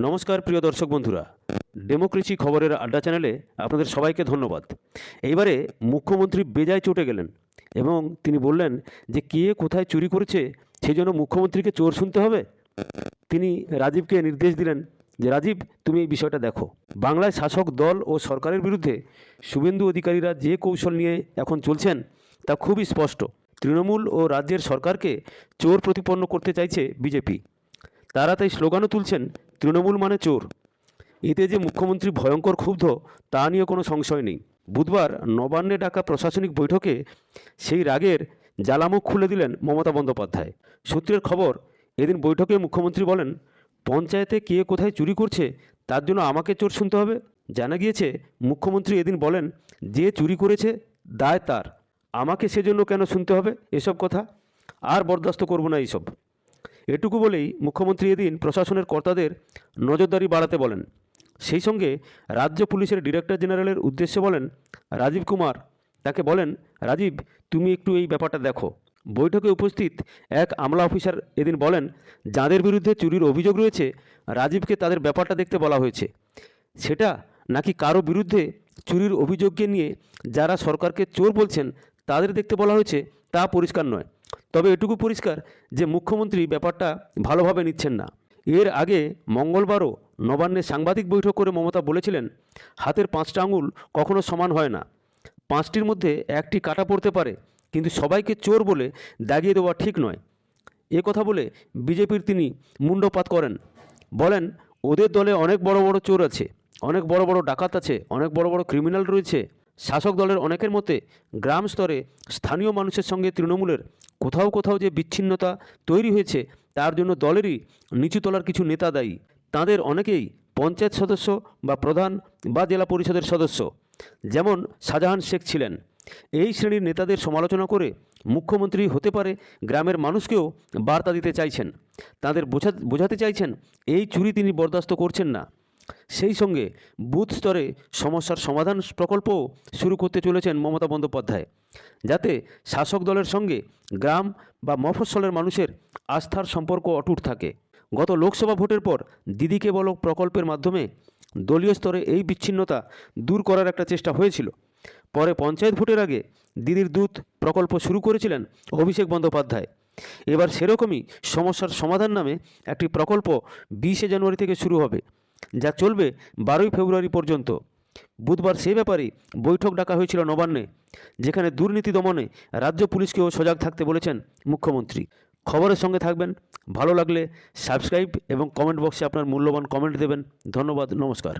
নমস্কার, প্রিয় দর্শক বন্ধুরা। ডেমোক্রেসি খবরের আড্ডা চ্যানেলে আপনাদের সবাইকে ধন্যবাদ। এইবারে মুখ্যমন্ত্রী বেজায় চটে গেলেন এবং তিনি বললেন যে, কে কোথায় চুরি করেছে সেই জন্য মুখ্যমন্ত্রীকে চোর শুনতে হবে। তিনি রাজীবকে নির্দেশ দিলেন যে, রাজীব, তুমি এই বিষয়টা দেখো। বাংলায় শাসক দল ও সরকারের বিরুদ্ধে শুভেন্দু অধিকারীরা যে কৌশল নিয়ে এখন চলছেন তা খুবই স্পষ্ট। তৃণমূল ও রাজ্যের সরকারকে চোর প্রতিপন্ন করতে চাইছে বিজেপি। তারা তাই স্লোগানও তুলছেন তৃণমূল মানে চোর। এতে যে মুখ্যমন্ত্রী ভয়ঙ্কর ক্ষুব্ধ, তা নিয়ে কোনো সংশয় নেই। বুধবার নবান্নে ডাকা প্রশাসনিক বৈঠকে সেই রাগের জ্বালামুখ খুলে দিলেন মমতা বন্দ্যোপাধ্যায়। সূত্রের খবর, এদিন বৈঠকে মুখ্যমন্ত্রী বলেন, পঞ্চায়েতে কে কোথায় চুরি করছে, তার জন্য আমাকে চোর শুনতে হবে। জানা গিয়েছে, মুখ্যমন্ত্রী এদিন বলেন, যে চুরি করেছে, দায় তার। আমাকে সেজন্য কেন শুনতে হবে এসব কথা? আর বরদাস্ত করব না এইসব। এটুকু বলেই মুখ্যমন্ত্রী এদিন প্রশাসনের কর্তাদের নজরদারি বাড়াতে বলেন। সেই সঙ্গে রাজ্য পুলিশের ডিরেক্টর জেনারেলের উদ্দেশ্যে বলেন, রাজীব কুমার, তাকে বলেন, রাজীব, তুমি একটু এই ব্যাপারটা দেখো। বৈঠকে উপস্থিত এক আমলা অফিসার এদিন বলেন, যাদের বিরুদ্ধে চুরির অভিযোগ রয়েছে, রাজীবকে তাদের ব্যাপারটা দেখতে বলা হয়েছে। সেটা নাকি কারও বিরুদ্ধে চুরির অভিযোগকে নিয়ে যারা সরকারকে চোর বলছেন, তাদের দেখতে বলা হয়েছে, তা পরিষ্কার নয়। তবে এটুকু পরিষ্কার যে মুখ্যমন্ত্রী ব্যাপারটা ভালোভাবে নিচ্ছেন না। এর আগে মঙ্গলবারও নবান্নে সাংবাদিক বৈঠক করে মমতা বলেছিলেন, হাতের পাঁচটা আঙুল কখনো সমান হয় না। পাঁচটির মধ্যে একটি কাটা পড়তে পারে, কিন্তু সবাইকে চোর বলে দাগিয়ে দেওয়া ঠিক নয়। এ কথা বলে বিজেপির তিনি মুণ্ডপাত করেন। বলেন, ওদের দলে অনেক বড় বড় চোর আছে, অনেক বড় বড় ডাকাত আছে, অনেক বড় বড় ক্রিমিনাল রয়েছে। শাসক দলের অনেকের মতে, গ্রাম স্তরে স্থানীয় মানুষের সঙ্গে তৃণমূলের কোথাও কোথাও যে বিচ্ছিন্নতা তৈরি হয়েছে, তার জন্য দলেরই নিচু তলার কিছু নেতা দায়ী। তাদের অনেকেই পঞ্চায়েত সদস্য বা প্রধান বা জেলা পরিষদের সদস্য। যেমন শাহজাহান শেখ ছিলেন। এই শ্রেণির নেতাদের সমালোচনা করে মুখ্যমন্ত্রী হতে পারে গ্রামের মানুষকেও বার্তা দিতে চাইছেন। তাদের বোঝাতে চাইছেন, এই চুরি তিনি বরদাস্ত করছেন না। সেই সঙ্গে বুথ স্তরে সমস্যার সমাধান প্রকল্পও শুরু করতে চলেছেন মমতা বন্দ্যোপাধ্যায়। যাতে শাসক দলের সঙ্গে গ্রাম বা মফস্বলের মানুষের আস্থার সম্পর্ক অটুট থাকে। গত লোকসভা ভোটের পর দিদিকে বলো প্রকল্পের মাধ্যমে দলীয় স্তরে এই বিচ্ছিন্নতা দূর করার একটা চেষ্টা হয়েছিল। পরে পঞ্চায়েত ভোটের আগে দিদির দূত প্রকল্প শুরু করেছিলেন অভিষেক বন্দ্যোপাধ্যায়। এবার সেরকমই সমস্যার সমাধান নামে একটি প্রকল্প বিশে জানুয়ারি থেকে শুরু হবে। যা চলবে বারোই ফেব্রুয়ারি পর্যন্ত। বুধবার সে ব্যাপারে বৈঠক ডাকা হয়েছিল নবান্নে, যেখানে দুর্নীতি দমনে রাজ্য পুলিশকেও সজাগ থাকতে বলেছেন মুখ্যমন্ত্রী। খবরের সঙ্গে থাকবেন, ভালো লাগলে সাবস্ক্রাইব এবং কমেন্ট বক্সে আপনার মূল্যবান কমেন্ট দেবেন। ধন্যবাদ, নমস্কার।